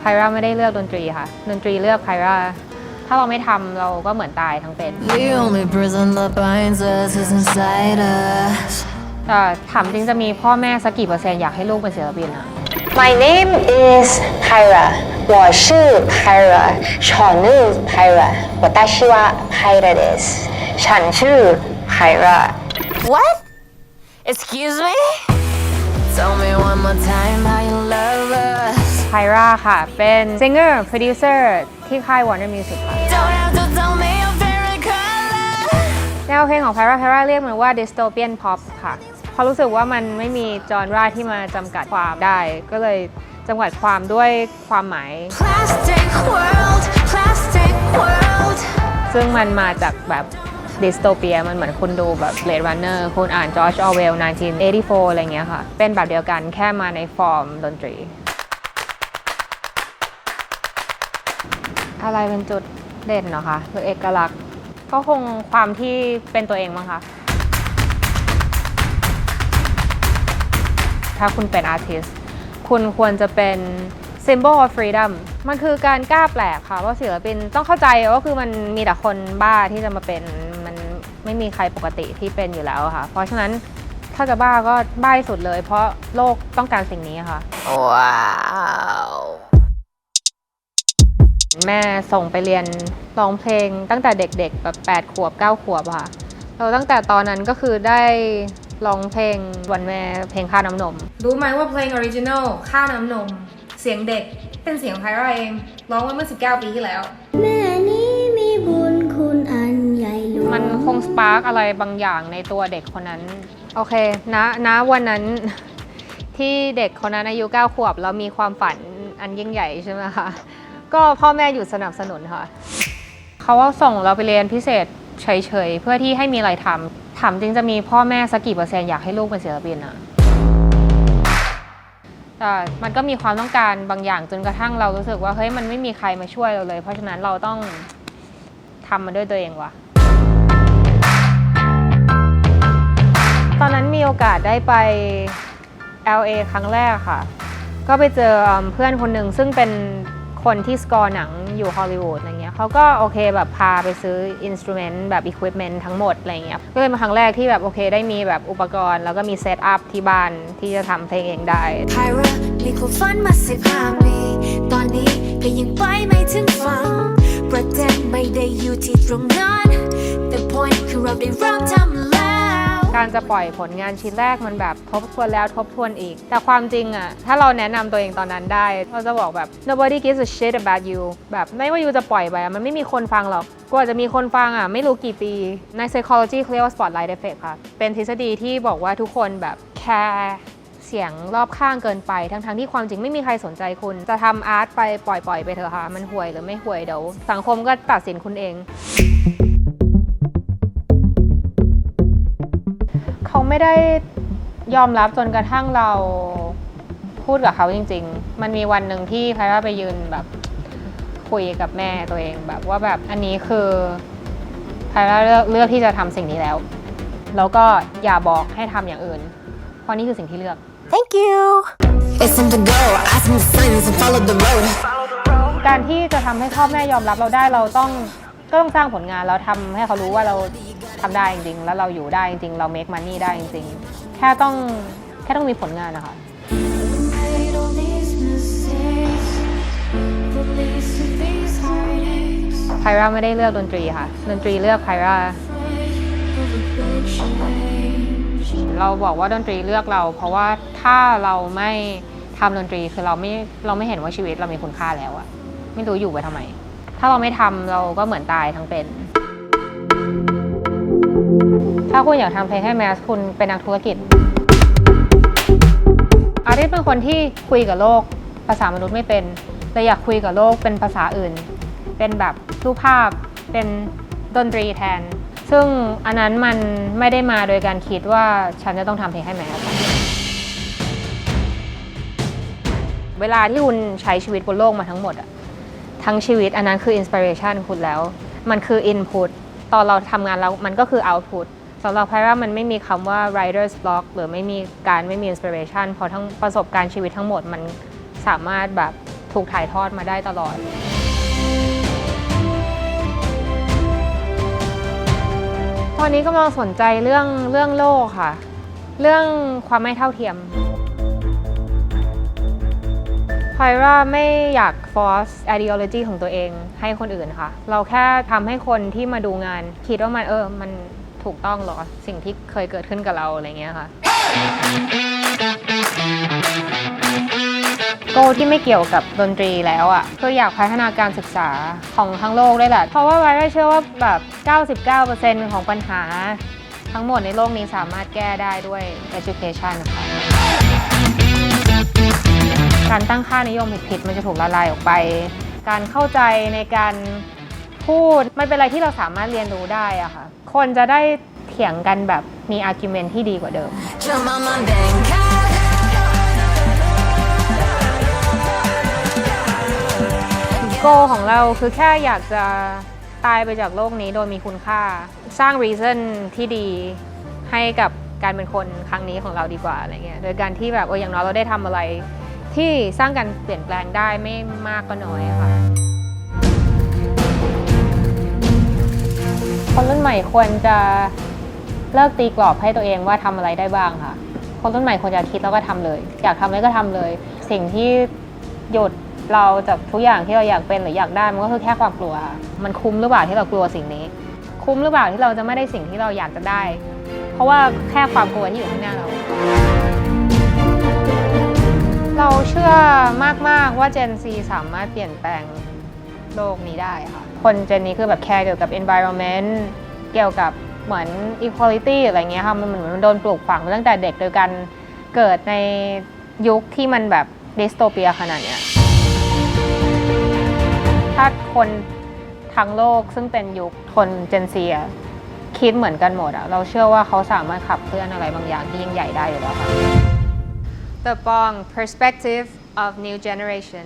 ไพราไม่ได้เลือกดนตรีค่ะ ดนตรีเลือกไพราถ้าเราไม่ทำเราก็เหมือนตายทั้งเป็น The only prison that binds us is inside us. แต่ถามจริงจะมีพ่อแม่สักกี่เปอร์เซ็นต์อยากให้ลูกเป็นศิลปินอะ My name is Pyra，我是 Pyra，ฉัน是 Pyra，我大希望 Pyra です。ฉันชื่อ Pyra。 What? Excuse me? Tell me one more time how you love us. ไพราค่ะ เป็น singer producer ที่ค่าย Warner Music ค่ะ Don't have to tell me your favorite color. แนวเพลงของไพราไพราเรียกมันว่า dystopian pop ค่ะเพราะรู้สึกว่ามันไม่มีจอนราที่มาจำกัดความได้ ก็เลยจำกัดความด้วยความหมาย Plastic world, plastic world. ซึ่งมันมาจากแบบดิสโทเปียมันเหมือนคุณดูแบบ Blade Runner คุณอ่าน George Orwell 1984 อะไรเงี้ยค่ะ เป็นแบบเดียวกันแค่มาในฟอร์มดนตรี อะไรเป็นจุดเด่นเหรอคะหรือเอกลักษณ์ ก็คงความที่เป็นตัวเองมั้งคะ ถ้าคุณเป็นอาร์ติสคุณควรจะเป็น symbol of freedom มันคือการกล้าแปลกค่ะ ว่าศิลปินต้องเข้าใจว่าคือมันมีแต่คนบ้าที่จะมาเป็น มันไม่มีใครปกติที่เป็นอยู่แล้วค่ะ เพราะฉะนั้นถ้าจะบ้าก็บ้าสุดเลย เพราะโลกต้องการสิ่งนี้ค่ะ Wow. แม่ส่งไปเรียนร้องเพลงตั้งแต่เด็กๆแบบ8ขวบ9ขวบอะค่ะเราตั้งแต่ตอนนั้นก็คือได้ร้องเพลงวันแม่เพลงค่าน้ำนม รู้ไหมว่าเพลงออริจินอลค่าน้ำนม เสียงเด็กเป็นเสียงไพเราเองร้องไว้เมื่อ 19 ปีที่แล้ว แม่นี้มีบุญคุณอันใหญ่หลวงมันคงสปาร์กอะไรบางอย่างในตัวเด็กคนนั้น โอเคนะนะวันนั้นที่เด็กคนนั้นอายุ9ขวบแล้วมีความฝันอันยิ่งใหญ่ใช่ไหมคะ ก็พ่อแม่อยู่สนับสนุนค่ะ เขาว่าส่งเราไปเรียนพิเศษเฉยๆ เพื่อที่ให้มีอะไรทำถามจริงจะมีพ่อแม่สักกี่เปอร์เซ็นต์อยากให้ลูกเป็นศิลปินอะแต่มันก็มีความต้องการบางอย่างจนกระทั่งเรารู้สึกว่าเฮ้ยมันไม่มีใครมาช่วยเราเลย เพราะฉะนั้นเราต้องทำมันด้วยตัวเองว่ะ ตอนนั้นมีโอกาสได้ไป LA ครั้งแรกค่ะ ก็ไปเจอเอิ่มเพื่อนคนหนึ่งซึ่งเป็น คนที่สกอร์หนังอยู่ฮอลลีวูดอะไรเงี้ยเขาก็โอเคแบบพาไปซื้ออินสตูเมนต์แบบอุปกรณ์ทั้งหมดอะไรเงี้ยก็เลยมาครั้งแรกที่แบบโอเคได้มีแบบอุปกรณ์ แล้วก็มีเซตอัพที่บ้านที่จะทำเพลงเองได้ Pyra มีความฝันมาสิบห้าปี ตอนนี้ก็ยังไปไม่ถึงฝันประเด็นไม่ได้อยู่ที่ตรงนั้น The point คือเราได้เริ่มทำ การจะปล่อยผลงานชิ้นแรกมันแบบทบทวนแล้วทบทวนอีก แต่ความจริงอะถ้าเราแนะนำตัวเองตอนนั้นได้ เราจะบอกแบบ nobody gives a shit about you แบบไม่ว่ายูจะปล่อยไปมันไม่มีคนฟังหรอกกว่าจะมีคนฟังอะไม่รู้กี่ปี ใน psychology เขาเรียกว่า spotlight effect ค่ะ เป็นทฤษฎีที่บอกว่าทุกคนแบบแคร์เสียงรอบข้างเกินไป ทั้งๆที่ความจริงไม่มีใครสนใจคุณ จะทำอาร์ตไปปล่อยๆไปเถอะค่ะ มันห่วยหรือไม่ห่วยเดี๋ยวสังคมก็ตัดสินคุณเอง ไม่ได้ยอมรับจนกระทั่งเราพูดกับเขาจริง ๆ มันมีวันหนึ่งที่ใครว่าไปยืนแบบคุยกับแม่ตัวเองแบบว่าแบบอันนี้คือใครว่าเลือกเลือกที่จะทำสิ่งนี้แล้ว แล้วก็อย่าบอกให้ทำอย่างอื่น เพราะนี่คือสิ่งที่เลือก Thank you It's time to go I see the signs and follow the road การที่จะทำให้พ่อแม่ยอมรับเราได้เราต้องก็ต้องสร้างผลงานแล้วทำให้เขารู้ว่าเรา ทำได้จริงๆ แล้วเราอยู่ได้จริงๆ เรา make money ได้จริงๆ แค่ต้องแค่ต้องมีผลงานนะคะ Made all these mistakes, the least of these heartaches. ไพราไม่ได้เลือกดนตรีค่ะ ดนตรีเลือกไพรา Afraid of a big change. เราบอกว่าดนตรีเลือกเรา เพราะว่าถ้าเราไม่ทำดนตรีคือเราไม่เราไม่เห็นว่าชีวิตเรามีคุณค่าแล้วอะไม่รู้อยู่ไปทำไม ถ้าเราไม่ทำเราก็เหมือนตายทั้งเป็น ถ้าคุณอยากทำเพลงให้แมสคุณเป็นนักธุรกิจ อาร์ติสเป็นคนที่คุยกับโลก ภาษามนุษย์ไม่เป็นแต่อยากคุยกับโลกเป็นภาษาอื่น เป็นแบบรูปภาพเป็นดนตรีแทน ซึ่งอันนั้นมันไม่ได้มาโดยการคิดว่าฉันจะต้องทำเพลงให้แมสเวลาที่คุณใช้ชีวิตบนโลกมาทั้งหมดอะทั้งชีวิตอันนั้นคืออินสปิเรชันคุณแล้ว มันคืออินพุตตอนเราทำงานแล้วมันก็คือเอาต์พุต สำหรับไพว่ามันไม่มีคำว่า writer's block หรือไม่มีการไม่มีอินสปิเรชันเพราะทั้งประสบการณ์ชีวิตทั้งหมดมันสามารถแบบถูกถ่ายทอดมาได้ตลอด ตอนนี้กำลังสนใจเรื่องเรื่องโลกค่ะ เรื่องความไม่เท่าเทียมพายว่าไม่อยาก force ideology ของตัวเองให้คนอื่นค่ะ เราแค่ทำให้คนที่มาดูงาน คิดว่ามันเออ มัน ถูกต้องหรอ สิ่งที่เคยเกิดขึ้นกับเราอะไรเงี้ยค่ะ โกที่ไม่เกี่ยวกับดนตรีแล้วอะ่ะคืออยากพัฒนาการศึกษาของทั้งโลกด้วยแหละ เพราะว่าไว้เชื่อว่าแบบ 99%ของปัญหาทั้งหมดในโลกนี้สามารถแก้ได้ด้วย education ค่ะการตั้งค่านิยมผิดๆมันจะถูกละลายออกไป การเข้าใจในการพูดมันเป็นอะไรที่เราสามารถเรียนรู้ได้อะค่ะ คนจะได้เถียงกันแบบมี argument ที่ดีกว่าเดิม โกของเราคือแค่อยากจะตายไปจากโลกนี้โดยมีคุณค่า สร้าง reason ที่ดีให้กับการเป็นคนครั้งนี้ของเราดีกว่าอะไรเงี้ย โดยการที่แบบเอออย่างน้อยเราได้ทำอะไร ที่สร้างการเปลี่ยนแปลงได้ไม่มากก็น้อยค่ะ คนรุ่นใหม่ควรจะเลิกตีกรอบให้ตัวเองว่าทำอะไรได้บ้างค่ะ คนรุ่นใหม่ควรจะคิดแล้วก็ทำเลย อยากทำอะไรก็ทำเลย สิ่งที่หยุดเราจากทุกอย่างที่เราอยากเป็นหรืออยากได้มันก็คือแค่ความกลัว มันคุ้มหรือเปล่าที่เรากลัวสิ่งนี้ คุ้มหรือเปล่าที่เราจะไม่ได้สิ่งที่เราอยากจะได้ เพราะว่าแค่ความกลัวที่อยู่ข้างหน้าเรา เราเชื่อมากๆว่า Gen Z สามารถเปลี่ยนแปลง โลกนี้ได้ค่ะ คนเจนนี้คือแบบแคร์เกี่ยวกับ environment เกี่ยวกับเหมือน equality อะไรเงี้ยค่ะ มันเหมือนมันโดนปลูกฝังมาตั้งแต่เด็กโดยการเกิดในยุคที่มันแบบดิสโทเปียขนาดเนี้ย ถ้าคนทั้งโลกซึ่งเป็นยุคคนเจนซีคิดเหมือนกันหมดอะเราเชื่อว่าเขาสามารถขับเคลื่อนอะไรบางอย่างที่ยิ่งใหญ่ได้อยู่แล้วค่ะ The Bong Perspective of New Generation